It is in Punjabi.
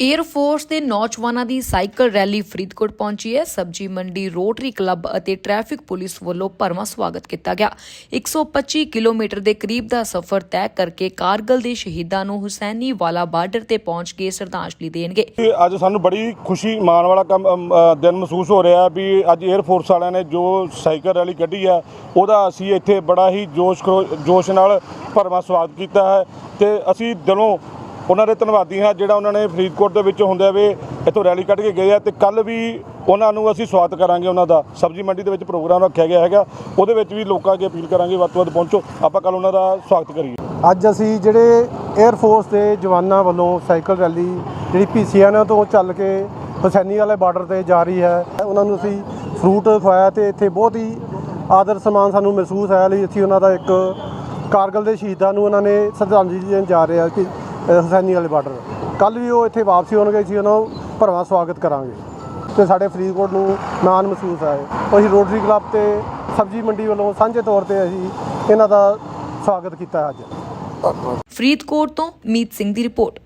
에ਅਰ ਫੋਰਸ ਦੇ ਨੌਜਵਾਨਾਂ ਦੀ ਸਾਈਕਲ ਰੈਲੀ ਫਰੀਦਕੋਟ ਪਹੁੰਚੀ ਹੈ। ਸਬਜੀ ਮੰਡੀ, ਰੋਟਰੀ ਕਲੱਬ ਅਤੇ ਟ੍ਰੈਫਿਕ ਪੁਲਿਸ ਵੱਲੋਂ ਭਰਵਾਂ ਸਵਾਗਤ ਕੀਤਾ ਗਿਆ। 125 ਕਿਲੋਮੀਟਰ ਦੇ ਕਰੀਬ ਦਾ ਸਫ਼ਰ ਤੈਅ ਕਰਕੇ ਕਾਰਗਲ ਦੇ ਸ਼ਹੀਦਾਂ ਨੂੰ ਹੁਸੈਨੀ ਵਾਲਾ ਬਾਰਡਰ ਤੇ ਪਹੁੰਚ ਕੇ ਸ਼ਰਧਾਂਜਲੀ ਦੇਣਗੇ। ਅੱਜ ਸਾਨੂੰ ਬੜੀ ਖੁਸ਼ੀ, ਮਾਣ ਵਾਲਾ ਕੰਮ ਦਿਨ ਮਹਿਸੂਸ ਹੋ ਰਿਹਾ ਵੀ ਅੱਜ 에ਅਰ ਫੋਰਸ ਵਾਲਿਆਂ ਨੇ ਜੋ ਸਾਈਕਲ ਰੈਲੀ ਕੱਢੀ ਆ ਉਹਦਾ ਅਸੀਂ ਇੱਥੇ ਬੜਾ ਹੀ ਜੋਸ਼ ਜੋਸ਼ ਨਾਲ ਭਰਵਾਂ ਸਵਾਗਤ ਕੀਤਾ ਹੈ ਤੇ ਅਸੀਂ ਦਿਲੋਂ ਉਹਨਾਂ ਦੇ ਧੰਨਵਾਦੀ ਹਾਂ ਜਿਹੜਾ ਉਹਨਾਂ ਨੇ ਫਰੀਦਕੋਟ ਦੇ ਵਿੱਚ ਹੁੰਦੇ ਵੇ ਇੱਥੋਂ ਰੈਲੀ ਕੱਢ ਕੇ ਗਏ ਆ ਤੇ ਕੱਲ ਵੀ ਉਹਨਾਂ ਨੂੰ ਅਸੀਂ ਸਵਾਗਤ ਕਰਾਂਗੇ ਉਹਨਾਂ ਦਾ। ਸਬਜ਼ੀ ਮੰਡੀ ਦੇ ਵਿੱਚ ਪ੍ਰੋਗਰਾਮ ਰੱਖਿਆ ਗਿਆ ਹੈਗਾ। ਉਹਦੇ ਵਿੱਚ ਵੀ ਲੋਕਾਂ ਅੱਗੇ ਅਪੀਲ ਕਰਾਂਗੇ ਵੱਧ ਤੋਂ ਵੱਧ ਪਹੁੰਚੋ। ਆਪਾਂ ਕੱਲ ਉਹਨਾਂ ਦਾ ਸਵਾਗਤ ਕਰੀਏ। ਅੱਜ ਅਸੀਂ ਜਿਹੜੇ 에ਅਰ ਫੋਰਸ ਦੇ ਜਵਾਨਾਂ ਵੱਲੋਂ ਸਾਈਕਲ ਰੈਲੀ ਜਿਹੜੀ ਪੀਸੀਆਨਾ ਤੋਂ ਚੱਲ ਕੇ ਹੁਸੈਨੀ ਵਾਲੇ ਬਾਰਡਰ ਤੇ ਜਾ ਰਹੀ ਹੈ। ਉਹਨਾਂ ਨੂੰ ਅਸੀਂ ਫਰੂਟ ਖਵਾਇਆ ਤੇ ਇੱਥੇ ਬਹੁਤ ਹੀ ਆਦਰ ਸਨਮਾਨ ਸਾਨੂੰ ਮਹਿਸੂਸ ਆਇਆ ਲਈ ਅਸੀਂ ਉਹਨਾਂ ਦਾ ਇੱਕ ਕਾਰਗਲ ਦੇ ਸ਼ਹੀਦਾਂ ਨੂੰ ਉਹਨਾਂ ਨੇ ਸ਼ਰਧਾਂਜਲੀ ਦੇਣ ਜਾ ਰਹੇ ਆ ਕਿ ਹੁਸੈਨੀ ਵਾਲੇ ਬਾਰਡਰ। ਕੱਲ ਵੀ ਉਹ ਇੱਥੇ ਵਾਪਸੀ ਹੋਣਗੇ ਅਸੀਂ ਉਹਨਾਂ ਨੂੰ ਭਰਵਾਂ ਸਵਾਗਤ ਕਰਾਂਗੇ। ਤੇ ਸਾਡੇ ਫਰੀਦਕੋਟ ਨੂੰ ਮਾਣ ਮਹਿਸੂਸ ਆਏ ਅਸੀਂ ਰੋਟਰੀ ਕਲੱਬ ਤੇ ਸਬਜ਼ੀ ਮੰਡੀ ਵੱਲੋਂ ਸਾਂਝੇ ਤੌਰ ਤੇ ਅਸੀਂ ਇਹਨਾਂ ਦਾ ਸਵਾਗਤ ਕੀਤਾ ਅੱਜ। ਫਰੀਦਕੋਟ ਤੋਂ ਮੀਤ ਸਿੰਘ ਦੀ ਰਿਪੋਰਟ।